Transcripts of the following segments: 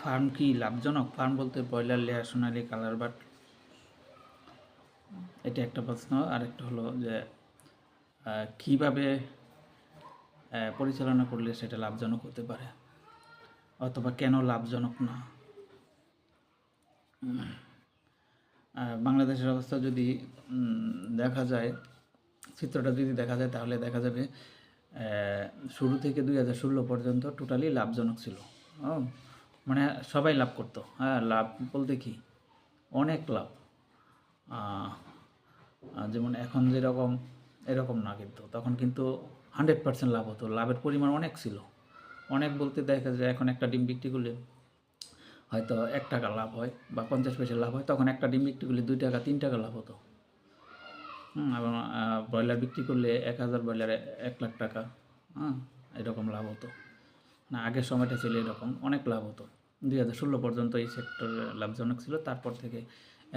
Farm কি লাভজনক? Farm বলতে broiler, layer, Sonali, colour but এটা একটা প্রশ্ন। আরেকটা হলো যে কীভাবে পরিচালনা করলে সেটা লাভজনক হতে পারে? অথবা কেন লাভজনক না? বাংলাদেশের অবস্থা যদি দেখা যায়, চিত্রটা যদি দেখা যায়, তাহলে দেখা যাবে শুরু থেকে দুই হাজার ষোলো পর্যন্ত টোটালি লাভজনক ছিল। মানে সবাই লাভ করতো। হ্যাঁ লাভ বলতে কি? অনেক লাভ। যেমন এখন যেরকম, এরকম না কিন্তু। তখন কিন্তু হান্ড্রেড পার্সেন্ট লাভ হতো। লাভের পরিমাণ অনেক ছিল। অনেক বলতে দেখা যায়, এখন একটা ডিম বিক্রি করলে হয়তো এক টাকা লাভ হয় বা পঞ্চাশ পয়সা লাভ হয়। তখন একটা ডিম বিক্রি করলে দুই টাকা, তিন টাকা লাভ হতো। এবং ব্রয়লার বিক্রি করলে এক হাজার ব্রয়লারে এক লাখ টাকা। হ্যাঁ এরকম লাভ হতো। না, আগের সময়টা ছিল এরকম, অনেক লাভ হতো। দুই হাজার ষোলো পর্যন্ত এই সেক্টর লাভজনক ছিল, তারপর থেকে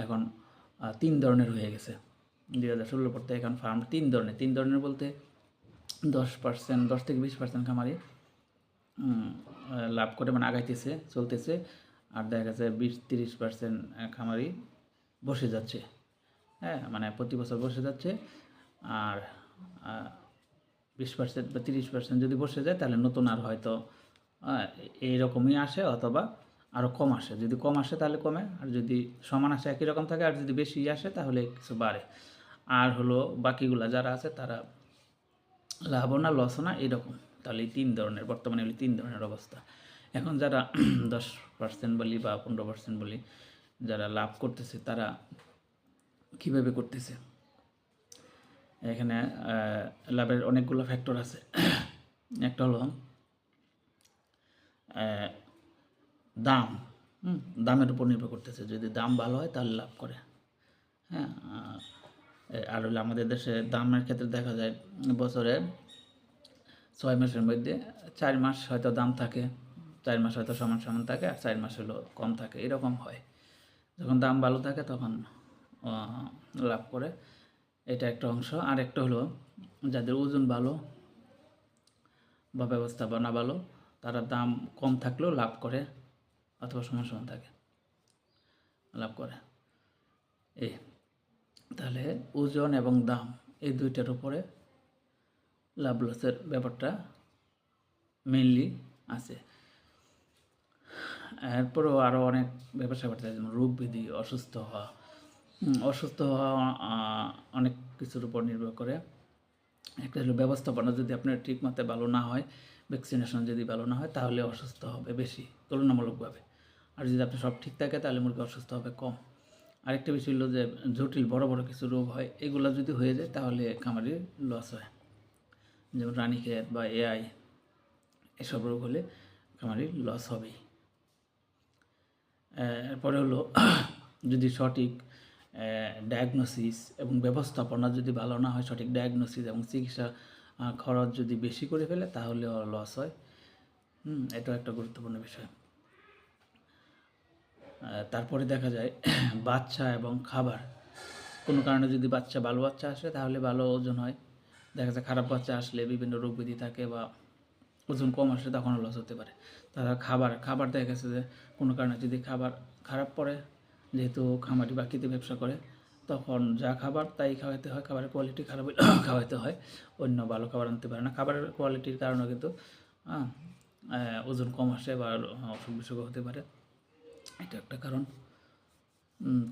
এখন তিন ধরনের হয়ে গেছে। দুই হাজার ষোলো পর থেকে এখন ফার্ম তিন ধরনের তিন ধরনের বলতে দশ পার্সেন্ট দশ থেকে বিশ পার্সেন্ট খামারি লাভ করে মানে আগাইতেছে, চলতেছে, আর দেখা গেছে বিশ, তিরিশ পার্সেন্ট খামারি বসে যাচ্ছে। হ্যাঁ মানে প্রতি বছর বসে যাচ্ছে, আর বিশ পার্সেন্ট বা তিরিশ পার্সেন্ট যদি বসে যায়, তাহলে নতুন আর হয়তো এইরকমই আসে অথবা আরও কম আসে। যদি কম আসে তাহলে কমে, আর যদি সমান আসে একই রকম থাকে, আর যদি বেশি আসে তাহলে কিছু বাড়ে। আর হলো বাকিগুলা যারা আছে তারা লাভও না লসও না এরকম তাহলে তিন ধরনের, বর্তমানে এগুলি তিন ধরনের অবস্থা। এখন যারা দশ পার্সেন্ট বলি বা পনেরো পার্সেন্ট বলি, যারা লাভ করতেছে, তারা কীভাবে করতেছে? এখানে লাভের অনেকগুলো ফ্যাক্টর আছে। একটা হলো দাম দামের উপর নির্ভর করতেছে। যদি দাম ভালো হয় তাহলে লাভ করে। হ্যাঁ আর হলো আমাদের দেশে দামের ক্ষেত্রে দেখা যায়, বছরে ছয় মাসের মধ্যে চার মাস হয়তো দাম থাকে, চার মাস হয়তো সমান সমান থাকে, আর চার মাস হলো কম থাকে। এরকম হয়। যখন দাম ভালো থাকে তখন লাভ করে। এটা একটা অংশ। আর একটা হলো, যাদের ওজন ভালো বা ব্যবস্থাপনা ভালো তারা দাম কম থাকলেও লাভ করে অথবা সমান সমান থাকে। লাভ করে। এই তাহলে ওজন এবং দাম এই দুইটার উপরে লাভ লসের ব্যাপারটা মেনলি আছে। এরপরেও আরও অনেক ব্যাপার স্যাপার থাকে, যেমন রোগ ব্যাধি অসুস্থ হওয়া। অসুস্থ হওয়া অনেক কিছুর উপর নির্ভর করে। একটা হলো ব্যবস্থাপনা, যদি আপনার ঠিক মতে ভালো না হয় ভ্যাকসিনেশন যদি ভালো না হয়, তাহলে অসুস্থ হবে বেশি, তুলনামূলকভাবে। আর যদি আপনার সব ঠিক থাকে, তাহলে মুরগি অসুস্থ হবে কম। আরেকটা বিষয় হলো যে, জটিল, বড় বড় কিছু রোগ হয়, এগুলো যদি হয়ে যায়, তাহলে খামারির লস হয়। যেমন রানীক্ষেত বা এআই, এসব রোগ হলে খামারির লস হবেই। এরপরে হলো, যদি সঠিক ডায়াগনোসিস এবং ব্যবস্থাপনা যদি ভালো না হয়, সঠিক ডায়াগনোসিস এবং চিকিৎসা খরচ যদি বেশি করে ফেলে তাহলে লস হয়। হুম একটা গুরুত্বপূর্ণ বিষয়। তারপরে দেখা যায় বাচ্চা এবং খাবার। কোনো কারণে যদি বাচ্চা ভালো বাচ্চা আসে, তাহলে ভালো ওজন হয়। দেখা যায় খারাপ বাচ্চা আসলে বিভিন্ন রোগ ব্যাধি থাকে বা ওজন কম আসলে তখন লস হতে পারে। তাছাড়া খাবার খাবার দেখা গেছে যে, কোনো কারণে যদি খাবার খারাপ পড়ে, যেহেতু খামারি বাকিতে ব্যবসা করে তখন যা খাবার তাই খাওয়াতে হয়, খাবারের কোয়ালিটি খারাপ হলে খাওয়াতে হয়, অন্য ভালো খাবার আনতে পারে না। খাবারের কোয়ালিটির কারণে কিন্তু ওজন কম আসে বা অসুখ বিসুখ হতে পারে। এটা একটা কারণ।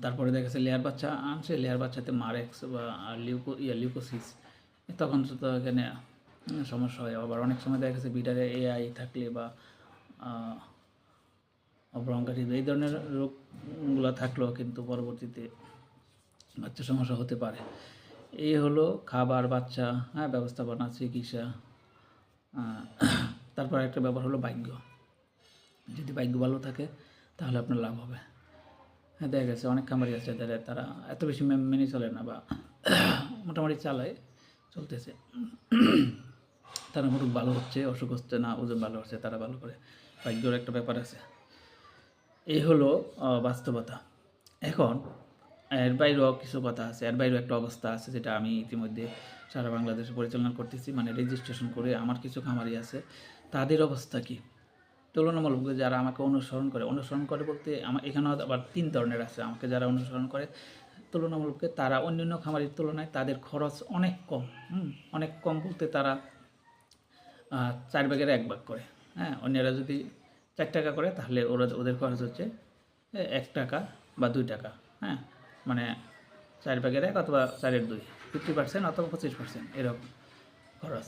তারপরে দেখা গেছে লেয়ার বাচ্চা আনছে লেয়ার বাচ্চাতে মারেক্স বা লিউকো ইয়া লিউকোসিস তখন তো এখানে সমস্যা হয়। আবার অনেক সময় দেখা গেছে বিটারে এআই থাকলে বা ব্রঙ্কাটিস এই ধরনের রোগগুলো থাকলেও কিন্তু পরবর্তীতে বাচ্চা সমস্যা হতে পারে। এই হলো খাবার, বাচ্চা হ্যাঁ ব্যবস্থাপনা, চিকিৎসা তারপর একটা ব্যাপার হলো ভাগ্য। যদি ভাগ্য ভালো থাকে, তাহলে আপনার লাভ হবে। হ্যাঁ দেখা গেছে অনেক খামারি আছে যারা তারা এত বেশি মেনে চলে না বা মোটামুটি চালায়, চলতেছে। তারা মোটামুটি ভালো হচ্ছে, অসুখ হচ্ছে না, ওজন ভালো হচ্ছে, তারা ভালো করে ভাগ্যর একটা ব্যাপার আছে। এই হলো বাস্তবতা। এখন এর বাইরেও কিছু কথা আছে, এর বাইরেও একটা অবস্থা আছে যেটা আমি ইতিমধ্যে সারা বাংলাদেশে পরিচালনা করতেছি মানে রেজিস্ট্রেশন করে আমার কিছু খামারি আছে, তাদের অবস্থা কি? তুলনামূলক যারা আমাকে অনুসরণ করে অনুসরণ করে বলতে আমার এখানেও আবার তিন ধরনের আছে, আমাকে যারা অনুসরণ করে, তুলনামূলক তারা অন্যান্য খামারের তুলনায় তাদের খরচ অনেক কম অনেক কম বলতে তারা চার ভাগের এক ভাগ করে হ্যাঁ অন্যরা যদি চার টাকা করে তাহলে ওরা, ওদের খরচ হচ্ছে এক টাকা বা দুই টাকা হ্যাঁ মানে চার ভাগের এক অথবা চারের দুই ফিফটি পার্সেন্ট অথবা পঁচিশ পার্সেন্ট এরকম খরচ।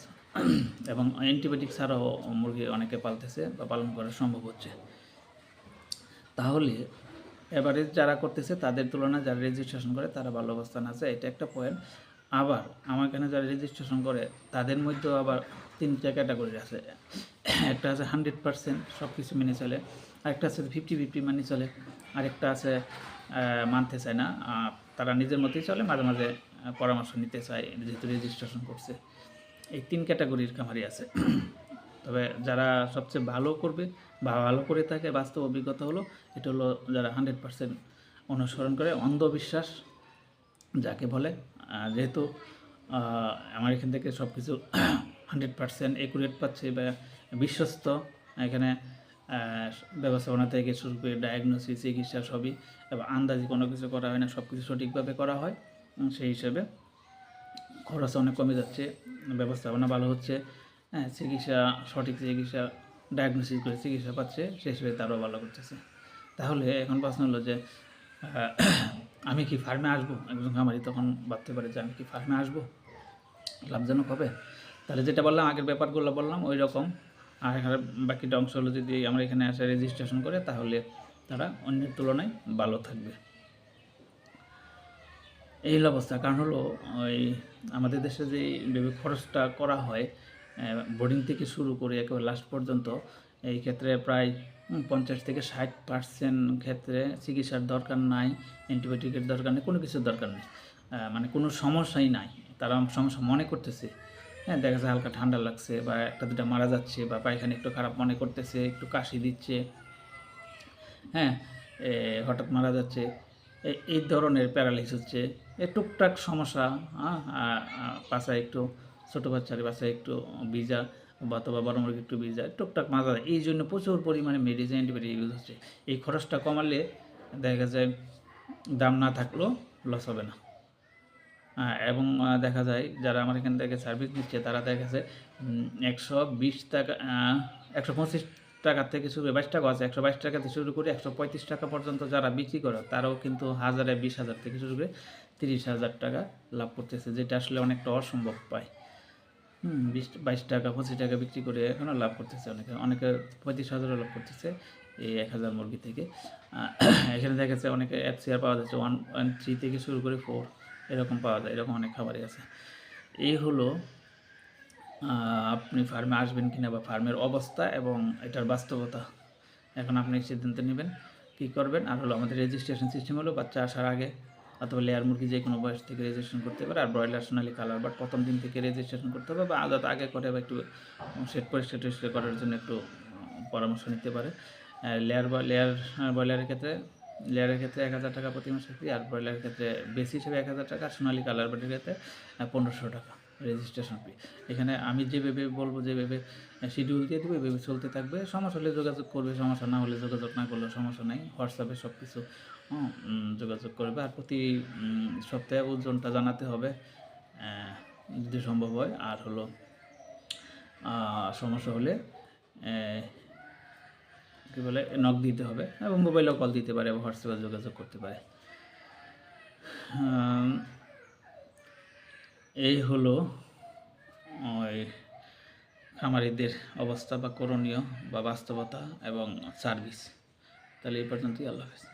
এবং অ্যান্টিবায়োটিক ছাড়াও মুরগি অনেকে পালতেছে বা পালন করা সম্ভব হচ্ছে। তাহলে এবারে যারা করতেছে, তাদের তুলনায় যারা রেজিস্ট্রেশন করে, তারা ভালো অবস্থান আছে, এটা একটা পয়েন্ট আবার আমার এখানে যারা রেজিস্ট্রেশন করে, তাদের মধ্যেও আবার তিনটা ক্যাটাগরি আছে। একটা আছে হান্ড্রেড পার্সেন্ট সব কিছু মেনে চলে, আরেকটা আছে ফিফটি ফিফটি মানি চলে। আরেকটা আছে মানতে চায় না। তারা নিজের মধ্যেই চলে, মাঝে মাঝে পরামর্শ নিতে চায়, যেহেতু রেজিস্ট্রেশন করছে। এই তিন ক্যাটাগরির খামারি আছে। তবে যারা সবচেয়ে ভালো করবে বা ভালো করে থাকে, বাস্তব অভিজ্ঞতা হলো, এটা হলো যারা হান্ড্রেড পার্সেন্ট অনুসরণ করে, অন্ধবিশ্বাস যাকে বলে। যেহেতু আমার এখান থেকে সব কিছু হান্ড্রেড পার্সেন্ট একুরেট পাচ্ছে বা বিশ্বস্ত, এখানে ব্যবস্থাপনা থেকে শুরু করে ডায়াগনোসিস চিকিৎসা সবই, এবং আন্দাজি কোনো কিছু করা হয় না সব কিছু সঠিকভাবে করা হয়। সেই হিসেবে খরচ অনেক কমে যাচ্ছে, ব্যবস্থাপনা ভালো হচ্ছে হ্যাঁ চিকিৎসা, সঠিক চিকিৎসা ডায়াগনোসিস করে চিকিৎসা পাচ্ছে, সেই হিসেবে তারও ভালো করতেছে। তাহলে এখন প্রশ্ন হলো যে আমি কি ফার্মে আসব? একজন খামারি তখন ভাবতে পারে যে, আমি কি ফার্মে আসব? লাভজনক হবে? তাহলে যেটা বললাম, আগের ব্যাপারগুলো বললাম, ওই রকম। আর এখানে বাকিটা অংশ হলো যদি আমরা এখানে এসে রেজিস্ট্রেশন করে, তাহলে তারা অন্যের তুলনায় ভালো থাকবে। এই হলো অবস্থা। কারণ হলো ওই আমাদের দেশে যে এইভাবে খরচটা করা হয় বোর্ডিং থেকে শুরু করে একেবারে লাস্ট পর্যন্ত, এই ক্ষেত্রে প্রায় পঞ্চাশ থেকে ষাট পার্সেন্ট ক্ষেত্রে চিকিৎসার দরকার নাই অ্যান্টিবায়োটিকের দরকার নেই, কোনো কিছুর দরকার নেই। মানে কোনো সমস্যাই নাই। তারা সমস্যা মনে করতেছে হ্যাঁ দেখা যায় হালকা ঠান্ডা লাগছে বা একটা দুটা মারা যাচ্ছে বা পায়খানা একটু খারাপ মনে করতেছে একটু কাশি দিচ্ছে। হ্যাঁ হঠাৎ মারা যাচ্ছে। এই ধরনের প্যারালাইস হচ্ছে। এ টুকটাক সমস্যা হ্যাঁ, পাশায় একটু ছোটো বাচ্চার বাসায় একটু ভিজা বা অথবা বড় মুরগি একটু ভিজা টুকটাক মাজা এই জন্য প্রচুর পরিমাণে মেডিসিন অ্যান্টিবায়োটিক ইউজ হচ্ছে। এই খরচটা কমালে দেখা যায় দাম না থাকলেও লস হবে না। এবং দেখা যায় যারা আমার এখান থেকে সার্ভিস নিচ্ছে, তারা দেখা একশো বিশ টাকা একশো পঁচিশ টাকা থেকে শুরু বাইশ টাকা আছে, একশো বাইশ টাকা থেকে শুরু করে একশো পঁয়ত্রিশ টাকা পর্যন্ত যারা বিক্রি করে, তারাও কিন্তু হাজারে বিশ হাজার থেকে শুরু করে তিরিশ হাজার টাকা লাভ করতেছে, যেটা আসলে অনেকটা অসম্ভব পায়। হুম, বিশ, বাইশ টাকা, পঁচিশ টাকা বিক্রি করে এখনও লাভ করতেছে অনেকে অনেকে পঁয়ত্রিশ হাজারও লাভ করতেছে এই এক হাজার মুরগি থেকে। এখানে দেখা যাচ্ছে অনেকে অ্যাপ শেয়ার পাওয়া যাচ্ছে ওয়ান ওয়ান থ্রি থেকে শুরু করে ফোর এরকম পাওয়া যায়, এরকম অনেক খাবারই আছে। এই হলো আপনি ফার্মে আসবেন কিনা বা ফার্মের অবস্থা এবং এটার বাস্তবতা। এখন আপনি সিদ্ধান্ত নেবেন, কী করবেন? আর হলো আমাদের রেজিস্ট্রেশন সিস্টেম হলো বাচ্চা আসার আগে অথবা লেয়ার মুরগি যে কোনো বয়স থেকে রেজিস্ট্রেশন করতে পারে, আর ব্রয়লার সোনালি কালার বাট প্রথম দিন থেকে রেজিস্ট্রেশন করতে হবে বা আদাত আগে করে বা একটু সেট পরিষ্কার করার জন্য একটু পরামর্শ নিতে পারে। লেয়ার বা লেয়ার ব্রয়লারের ক্ষেত্রে লেয়ারের ক্ষেত্রে এক হাজার টাকা প্রতি মাসে ফি আর ব্রয়লারের ক্ষেত্রে বেশি হিসেবে এক হাজার টাকা, সোনালি কালার বাটির ক্ষেত্রে পনেরোশো টাকা রেজিস্ট্রেশন ফি এখানে আমি যেভাবে বলব যেভাবে শিডিউল দিয়ে দেবো এভাবে চলতে থাকবে। সমস্যা হলে যোগাযোগ করবে, সমস্যা না হলে যোগাযোগ না করলেও সমস্যা নেই। হোয়াটসঅ্যাপে সব কিছু যোগাযোগ করবে। আর প্রতি সপ্তাহে ওজনটা জানাতে হবে যদি সম্ভব হয়। আর হলো সমস্যা হলে কী বলে নক দিতে হবে এবং মোবাইলেও কল দিতে পারে বা হোয়াটসঅ্যাপে যোগাযোগ করতে পারে। এই হলো, ওই খামারিদের অবস্থা বা করণীয় বা বাস্তবতা এবং সার্ভিস তাহলে এই পর্যন্তই, আল্লাহ হাফেজ।